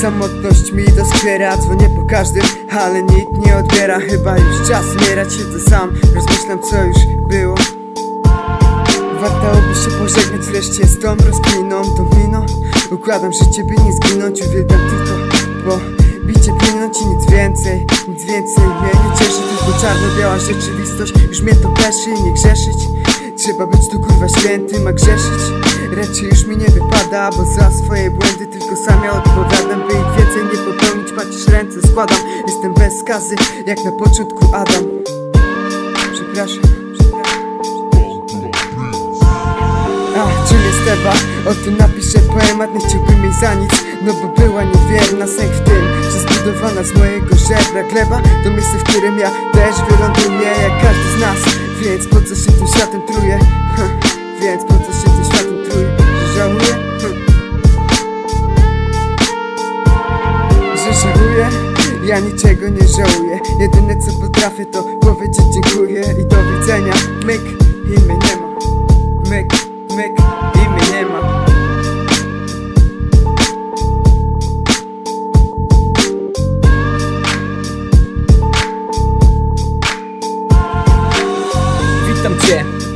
Samotność mi doskwiera, dzwonię po każdym Ale nikt nie odbiera, chyba już czas umierać Siedzę sam, rozmyślam co już było. Wartałoby się pożegnać wreszcie z tą rozkminą, tą miną Układam życie, by nie zginąć, uwielbiam tylko Bo bicie płynąć i nic więcej, nic więcej. Mnie nie cieszy, tylko czarno-biała rzeczywistość. Już mnie to peszy i nie grzeszyć Trzeba być tu kurwa świętym, a grzeszyć. Raczej już mi nie wypada, bo za swoje błędy tylko sam ja odpowiadam. By ich więcej nie popełnić, patrzysz ręce składam. Jestem bez skazy, jak na początku Adam. Przepraszam, przepraszam. A, czym jest Ewa? O tym napiszę poemat, nie chciałbym jej za nic No bo była niewierna, sęk w tym Że zbudowana z mojego żebra gleba. To miejsce, w którym ja też wyląduję Jak każdy z nas Więc po co się tym światem truję? Hm, Więc po co się tym światem truję? Że żałuję? Że żałuję? Ja niczego nie żałuję Jedyne co potrafię to powiedzieć dziękuję I do widzenia Myk i mnie nie ma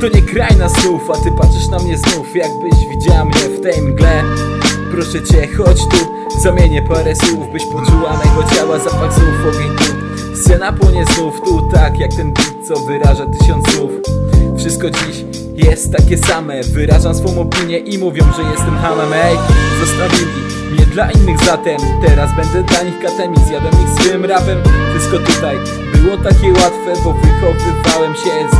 to nie kraina snów A ty patrzysz na mnie znów, jakbyś widziała mnie w tej mgle. Proszę cię, chodź tu, zamienię parę słów Byś poczuła mego ciała zapach znów ogień. Tu Scena płonie znów tu, tak jak ten beat, co wyraża tysiąc słów. Wszystko dziś jest takie same Wyrażam swą opinię i mówią, że jestem hamem. Ej, zostawili mnie dla innych zatem Teraz będę dla nich katem i zjadłem ich swym rapem. Wszystko tutaj było takie łatwe, bo wychowywałem się z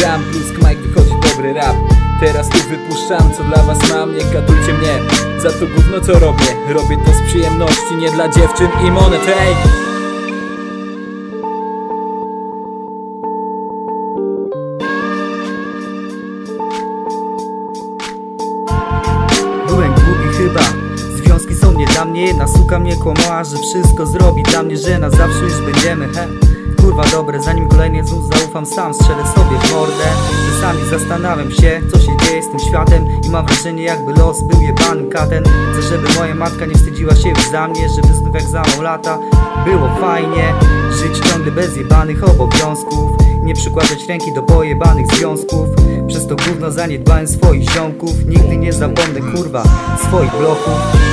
gram, plus Mike wychodzi dobry rap. Teraz tu wypuszczam, co dla was mam, nie katujcie mnie. Za to gówno co robię, robię to z przyjemności Nie dla dziewczyn i monet, ej Byłem głupi chyba. Związki są nie dla mnie Jedna suka mnie kłamała, że wszystko zrobi dla mnie Że na zawsze już będziemy, he Kurwa dobre, zanim kolejny znów zaufam sam Strzelę sobie w mordę. Czasami zastanawiam się, co się dzieje z tym światem I mam wrażenie jakby los był jebanym katem. Chcę, żeby moja matka nie wstydziła się już za mnie Żeby znów jak za mało lata. Było fajnie Żyć ciągle bez jebanych obowiązków. Nie przykładać ręki do pojebanych związków. Przez to gówno zaniedbałem swoich ziomków. Nigdy nie zapomnę kurwa swoich bloków